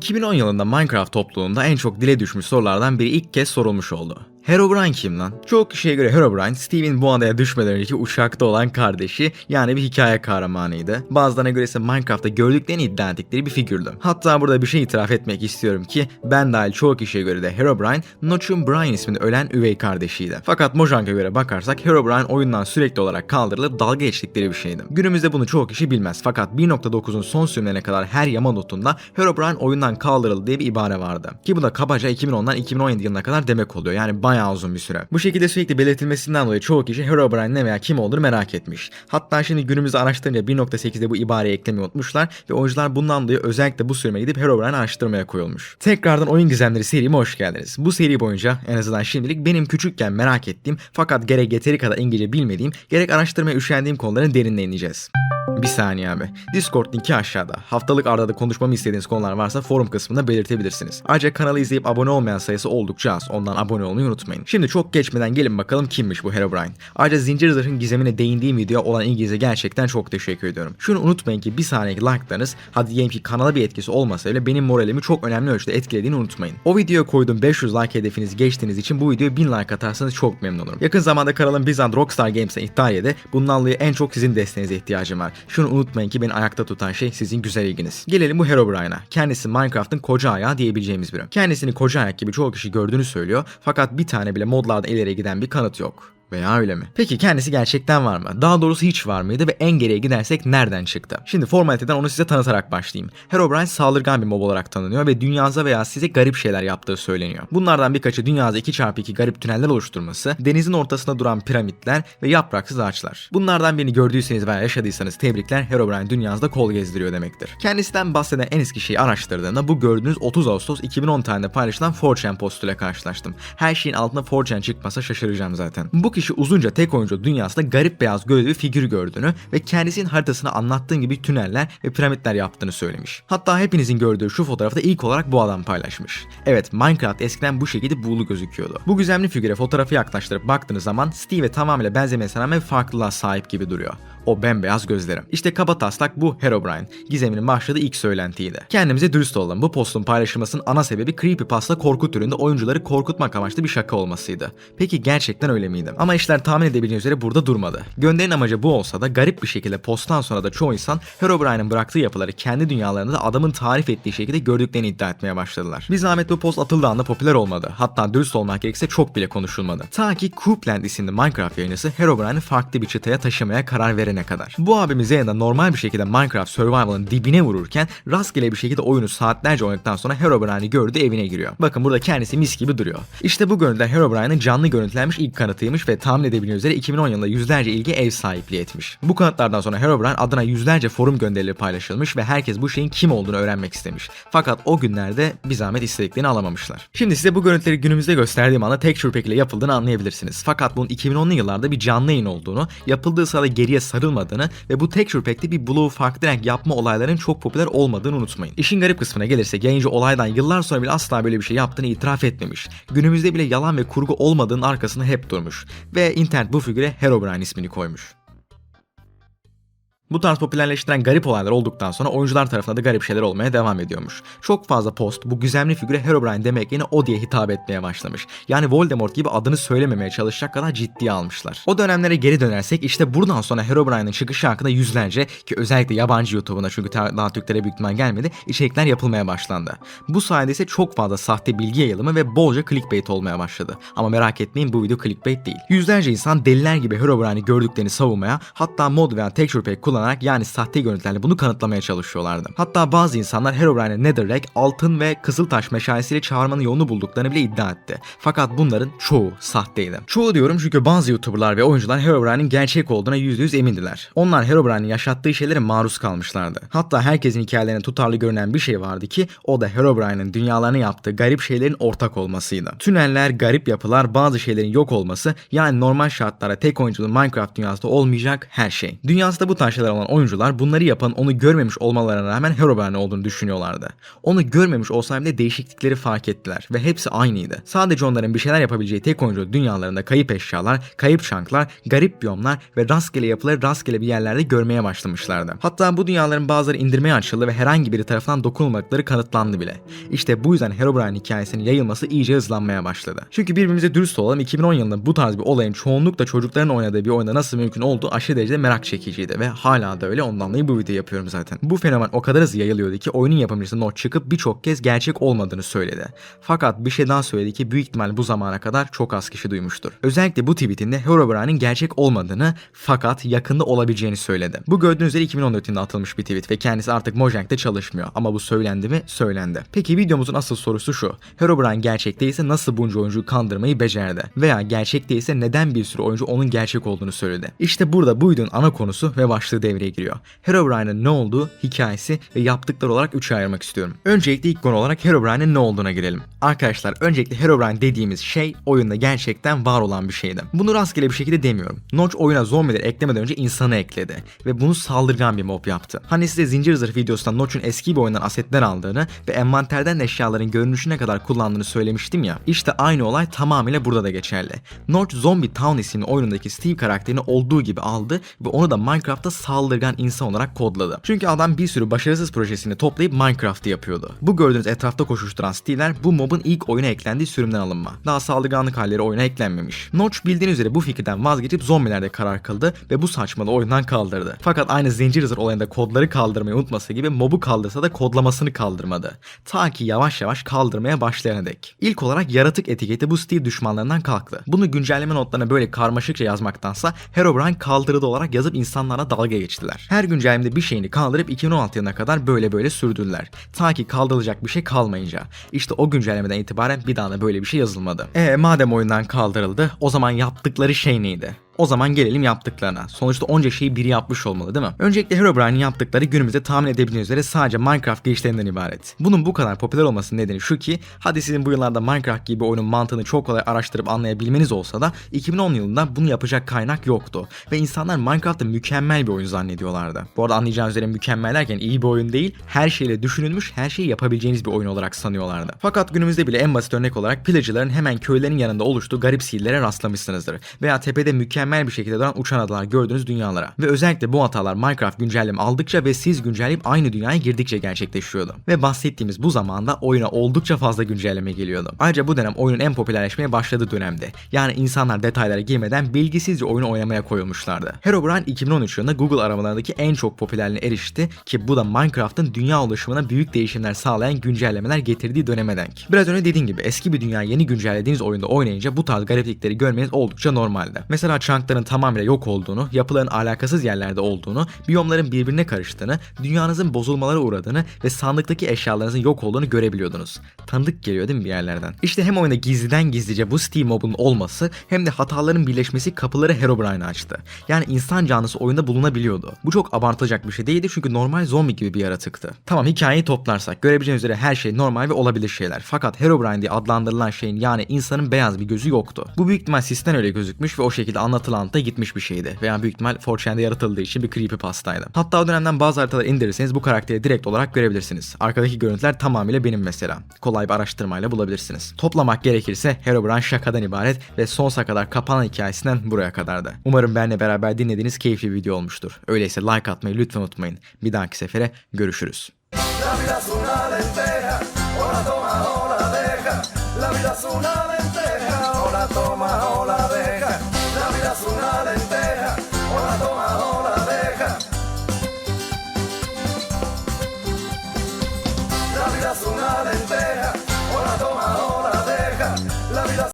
2010 yılında Minecraft topluluğunda en çok dile düşmüş sorulardan biri ilk kez sorulmuş oldu. Herobrine kim lan? Çok kişiye göre Herobrine, Steve'in bu adaya düşmeden önceki uçakta olan kardeşi yani bir hikaye kahramanıydı. Bazılarına göre ise Minecraft'ta gördüklerini iddia ettikleri bir figürdü. Hatta burada bir şey itiraf etmek istiyorum ki ben dahil çoğu kişiye göre de Herobrine, Notch'un Brian isminde ölen üvey kardeşiydi. Fakat Mojang'a göre bakarsak Herobrine oyundan sürekli olarak kaldırılıp dalga geçtikleri bir şeydi. Günümüzde bunu çoğu kişi bilmez fakat 1.9'un son sürümlerine kadar her yama notunda Herobrine oyundan kaldırıldı diye bir ibare vardı. Ki bu da kabaca 2010'dan 2017 yılına kadar demek oluyor yani bayağı uzun bir süre. Bu şekilde sürekli belirtilmesinden dolayı çoğu kişi Herobrine ne veya kim olduğunu merak etmiş. Hatta şimdi günümüzde araştırınca 1.8'de bu ibareyi eklemeyi unutmuşlar ve oyuncular bundan dolayı özellikle bu sürüme gidip Herobrine araştırmaya koyulmuş. Tekrardan Oyun Gizemleri serime hoş geldiniz. Bu seri boyunca en azından şimdilik benim küçükken merak ettiğim fakat gerek yeteri kadar İngilizce bilmediğim gerek araştırmaya üşendiğim konuların derinine ineceğiz. Bir saniye abi. Discord linki aşağıda. Haftalık arada da konuşmamı istediğiniz konular varsa forum kısmında belirtebilirsiniz. Ayrıca kanalı izleyip abone olmayan sayısı oldukça az. Ondan abone olmayı unutmayın. Şimdi çok geçmeden gelin bakalım kimmiş bu Herobrine. Ayrıca Zincir Zırh'ın gizemine değindiğim video olan ilginize gerçekten çok teşekkür ediyorum. Şunu unutmayın ki bir saniyeki like'larınız hadi diyelim ki kanala bir etkisi olmasa bile benim moralimi çok önemli ölçüde etkilediğini unutmayın. O videoya koyduğum 500 like hedefinizi geçtiğiniz için bu videoya 1000 like atarsanız çok memnun olurum. Yakın zamanda kanalım Bizant Rockstar Games'e iptal ede bundan dolayı en çok sizin desteğinize ihtiyacım var. Şunu unutmayın ki beni ayakta tutan şey sizin güzel ilginiz. Gelelim bu Herobrine'a. Kendisi Minecraft'ın koca ayağı diyebileceğimiz biri. Kendisini koca ayak gibi çoğu kişi gördüğünü söylüyor fakat bir tane bile modlarda ileriye giden bir kanıt yok. Veya öyle mi? Peki kendisi gerçekten var mı? Daha doğrusu hiç var mıydı ve en geriye gidersek nereden çıktı? Şimdi formaliteden onu size tanıtarak başlayayım. Herobrine saldırgan bir mob olarak tanınıyor ve dünyanıza veya size garip şeyler yaptığı söyleniyor. Bunlardan birkaçı dünyada 2x2 garip tüneller oluşturması, denizin ortasında duran piramitler ve yapraksız ağaçlar. Bunlardan birini gördüyseniz veya yaşadıysanız tebrikler Herobrine dünyanızda kol gezdiriyor demektir. Kendisinden bahseden en eski şeyi araştırdığımda bu gördüğünüz 30 Ağustos 2010 tarihinde paylaşılan 4chan postuyla karşılaştım. Her şeyin altında 4chan çıkmasa şaşıracağım zaten. Bu kişi uzunca tek oyuncu dünyasında garip beyaz gözlü bir figür gördüğünü ve kendisinin haritasını anlattığım gibi tüneller ve piramitler yaptığını söylemiş. Hatta hepinizin gördüğü şu fotoğrafı da ilk olarak bu adam paylaşmış. Evet Minecraft eskiden bu şekilde buğulu gözüküyordu. Bu gizemli figüre fotoğrafı yaklaştırıp baktığınız zaman Steve'e tamamıyla benzemesine rağmen farklılığa sahip gibi duruyor. O bembeyaz gözlerim. İşte kaba taslak bu Herobrine. Gizeminin başladığı ilk söylentiydi. Kendimize dürüst olalım. Bu postun paylaşılmasının ana sebebi creepypasta korku türünde oyuncuları korkutmak amaçlı bir şaka olmasıydı. Peki gerçekten öyle miydi? Ama işler tahmin edebileceğiniz üzere burada durmadı. Gönderin amacı bu olsa da garip bir şekilde posttan sonra da çoğu insan Herobrine'in bıraktığı yapıları kendi dünyalarında da adamın tarif ettiği şekilde gördüklerini iddia etmeye başladılar. Bir zahmet bu post atıldığı anda popüler olmadı. Hatta dürüst olmak gerekirse çok bile konuşulmadı. Ta ki Coopland isimli Minecraft yayıncısı Herobrine'i farklı bir çıtaya taşımaya karar verene kadar. Bu abimiz yayında normal bir şekilde Minecraft Survival'ın dibine vururken rastgele bir şekilde oyunu saatlerce oynadıktan sonra Herobrine'i gördü evine giriyor. Bakın burada kendisi mis gibi duruyor. İşte bu görüntüler Herobrine'in canlı görüntülenmiş ilk kanıtıymış ve tahmin edebileceğiniz üzere 2010 yılında yüzlerce ilgi ev sahipliği etmiş. Bu kanıtlardan sonra Herobrine adına yüzlerce forum gönderileri paylaşılmış ve herkes bu şeyin kim olduğunu öğrenmek istemiş. Fakat o günlerde bir zahmet istediklerini alamamışlar. Şimdi size bu görüntüleri günümüzde gösterdiğim anda texture pack ile yapıldığını anlayabilirsiniz. Fakat bunun 2010'lu yıllarda bir canlı yayın olduğunu, yapıldığı sırada geriye sarılmadığını ve bu texture pack'te bir bloğu farklı renk yapma olaylarının çok popüler olmadığını unutmayın. İşin garip kısmına gelirsek yayıncı olaydan yıllar sonra bile asla böyle bir şey yaptığını itiraf etmemiş. Günümüzde bile yalan ve kurgu olmadığının arkasında hep durmuş. Ve internet bu figüre Herobrine ismini koymuş. Bu tarz popülerleştiren garip olaylar olduktan sonra oyuncular tarafında da garip şeyler olmaya devam ediyormuş. Çok fazla post bu gizemli figüre Herobrine demek yerine o diye hitap etmeye başlamış. Yani Voldemort gibi adını söylememeye çalışacak kadar ciddiye almışlar. O dönemlere geri dönersek işte buradan sonra Herobrine'in çıkışı hakkında yüzlerce ki özellikle yabancı YouTube'una çünkü daha Türklere büyük ihtimal gelmedi içerikler yapılmaya başlandı. Bu sayede ise çok fazla sahte bilgi yayılımı ve bolca clickbait olmaya başladı. Ama merak etmeyin bu video clickbait değil. Yüzlerce insan deliler gibi Herobrine'i gördüklerini savunmaya hatta mod veya texture pack kullanarak yani sahte görüntülerle bunu kanıtlamaya çalışıyorlardı. Hatta bazı insanlar Herobrine'e Netherrack, altın ve kızıltaş meşalesiyle çağırmanın yolunu bulduklarını bile iddia etti. Fakat bunların çoğu sahteydi. Çoğu diyorum çünkü bazı YouTuber'lar ve oyuncular Herobrine'in gerçek olduğuna %100 emindiler. Onlar Herobrine'in yaşattığı şeylere maruz kalmışlardı. Hatta herkesin hikayelerine tutarlı görünen bir şey vardı ki o da Herobrine'in dünyalarını yaptığı garip şeylerin ortak olmasıydı. Tüneller, garip yapılar, bazı şeylerin yok olması yani normal şartlarda tek oyunculu Minecraft dünyasında olmayacak her şey. Dünyasında bu tarz karakter olan oyuncular bunları yapan onu görmemiş olmalarına rağmen Herobrine olduğunu düşünüyorlardı. Onu görmemiş olsam bile değişiklikleri fark ettiler ve hepsi aynıydı. Sadece onların bir şeyler yapabileceği tek oyuncu dünyalarında kayıp eşyalar, kayıp çanklar, garip biyomlar ve rastgele yapıları rastgele bir yerlerde görmeye başlamışlardı. Hatta bu dünyaların bazıları indirmeye açıldı ve herhangi biri tarafından dokunulmadıkları kanıtlandı bile. İşte bu yüzden Herobrine hikayesinin yayılması iyice hızlanmaya başladı. Çünkü birbirimize dürüst olalım 2010 yılında bu tarz bir olayın çoğunlukla çocukların oynadığı bir oyunda nasıl mümkün olduğu aşırı derecede merak çekiciydi ve hala da öyle ondan dolayı bu videoyu yapıyorum zaten. Bu fenomen o kadar hızlı yayılıyordu ki oyunun yapımcısı Not çıkıp birçok kez gerçek olmadığını söyledi. Fakat bir şey daha söyledi ki büyük ihtimal bu zamana kadar çok az kişi duymuştur. Özellikle bu tweetinde Herobrine'in gerçek olmadığını fakat yakında olabileceğini söyledi. Bu gördüğünüz üzere 2014 yılında atılmış bir tweet ve kendisi artık Mojang'de çalışmıyor ama bu söylendi mi? Söylendi. Peki videomuzun asıl sorusu şu. Herobrine gerçek değilse nasıl bunca oyuncuyu kandırmayı becerdi? Veya gerçek değilse neden bir sürü oyuncu onun gerçek olduğunu söyledi? İşte burada bu videonun ana konusu ve başlığı devreye giriyor. Herobrine'in ne olduğu, hikayesi ve yaptıkları olarak üçe ayırmak istiyorum. Öncelikle ilk konu olarak Herobrine'in ne olduğuna girelim. Arkadaşlar öncelikle Herobrine dediğimiz şey oyunda gerçekten var olan bir şeydi. Bunu rastgele bir şekilde demiyorum. Notch oyuna zombileri eklemeden önce insanı ekledi ve bunu saldırgan bir mob yaptı. Hani size Zincir Zırh videosundan Notch'un eski bir oyundan asetler aldığını ve envanterden eşyaların görünüşüne kadar kullandığını söylemiştim ya. İşte aynı olay tamamıyla burada da geçerli. Notch Zombie Town isimli oyunundaki Steve karakterini olduğu gibi aldı ve onu da Minecraft'ta saldırgan insan olarak kodladı. Çünkü adam bir sürü başarısız projesini toplayıp Minecraft'ı yapıyordu. Bu gördüğünüz etrafta koşuşturan Steve'ler bu mobun ilk oyuna eklendiği sürümden alınma. Daha saldırganlık halleri oyuna eklenmemiş. Notch bildiğiniz üzere bu fikirden vazgeçip zombilerde karar kıldı ve bu saçmalığı oyundan kaldırdı. Fakat aynı Zincir Zırh olayında kodları kaldırmayı unutması gibi mobu kaldırsa da kodlamasını kaldırmadı. Ta ki yavaş yavaş kaldırmaya başlayana dek. İlk olarak yaratık etiketi bu Steve düşmanlarından kalktı. Bunu güncelleme notlarına böyle karmaşıkça yazmaktansa Herobrine kaldırıda olarak yazıp insanlara dalga geçtiler. Her güncellemede bir şeyini kaldırıp 2016 yılına kadar böyle böyle sürdürdüler. Ta ki kaldırılacak bir şey kalmayınca. İşte o güncellemeden itibaren bir daha da böyle bir şey yazılmadı. E madem oyundan kaldırıldı o zaman yaptıkları şey neydi? O zaman gelelim yaptıklarına. Sonuçta onca şeyi biri yapmış olmalı değil mi? Öncelikle Herobrine'in yaptıkları günümüzde tahmin edebildiğiniz üzere sadece Minecraft girişlerinden ibaret. Bunun bu kadar popüler olmasının nedeni şu ki hadi sizin bu yıllarda Minecraft gibi oyunun mantığını çok kolay araştırıp anlayabilmeniz olsa da 2010 yılında bunu yapacak kaynak yoktu. Ve insanlar Minecraft'ı mükemmel bir oyun zannediyorlardı. Bu arada anlayacağınız üzere mükemmel derken iyi bir oyun değil, her şeyle düşünülmüş, her şeyi yapabileceğiniz bir oyun olarak sanıyorlardı. Fakat günümüzde bile en basit örnek olarak pillager'ların hemen köylerin yanında oluştuğu garip sihirlere rastlamışsınızdır. Veya tepede mükemmel bir şekilde duran uçan adalar gördüğünüz dünyalara. Ve özellikle bu hatalar Minecraft güncelleme aldıkça ve siz güncelleyip aynı dünyaya girdikçe gerçekleşiyordu. Ve bahsettiğimiz bu zamanda oyuna oldukça fazla güncelleme geliyordu. Ayrıca bu dönem oyunun en popülerleşmeye başladığı dönemde. Yani insanlar detaylara girmeden bilgisizce oyunu oynamaya koyulmuşlardı. Herobrine 2013 yılında Google aramalarındaki en çok popülerliğine erişti ki bu da Minecraft'ın dünya ulaşımına büyük değişimler sağlayan güncellemeler getirdiği döneme denk. Biraz önce dediğim gibi eski bir dünya yeni güncellediğiniz oyunda oynayınca bu tarz gariplikleri görmeniz oldukça normaldi. Mesela chunkların tamamıyla yok olduğunu, yapıların alakasız yerlerde olduğunu, biyomların birbirine karıştığını, dünyanızın bozulmalara uğradığını ve sandıktaki eşyalarınızın yok olduğunu görebiliyordunuz. Tanıdık geliyor değil mi bir yerlerden? İşte hem oyunda gizliden gizlice bu Steam mob'un olması hem de hataların birleşmesi kapıları Herobrine'a açtı. Yani insan canlısı oyunda bulunabiliyordu. Bu çok abartılacak bir şey değildi çünkü normal zombi gibi bir yaratıktı. Tamam hikayeyi toplarsak görebileceğiniz üzere her şey normal ve olabilir şeyler. Fakat Herobrine diye adlandırılan şeyin yani insanın beyaz bir gözü yoktu. Bu büyük ihtimal sistem öyle gözükmüş ve o şekilde anlatılan da gitmiş bir şeydi. Veya büyük ihtimal 4chan'de yaratıldığı için bir creepypastaydı. Hatta o dönemden bazı haritaları indirirseniz bu karakteri direkt olarak görebilirsiniz. Arkadaki görüntüler tamamıyla benim mesela. Kolay bir araştırmayla bulabilirsiniz. Toplamak gerekirse Herobrine şakadan ibaret ve sonsuza kadar kapanan hikayesinden buraya kadardı. Umarım benimle beraber dinlediğiniz keyifli bir video olmuştur. Öyleyse like atmayı lütfen unutmayın. Bir dahaki sefere görüşürüz. La vida es una lenteja, la toma o la deja. La vida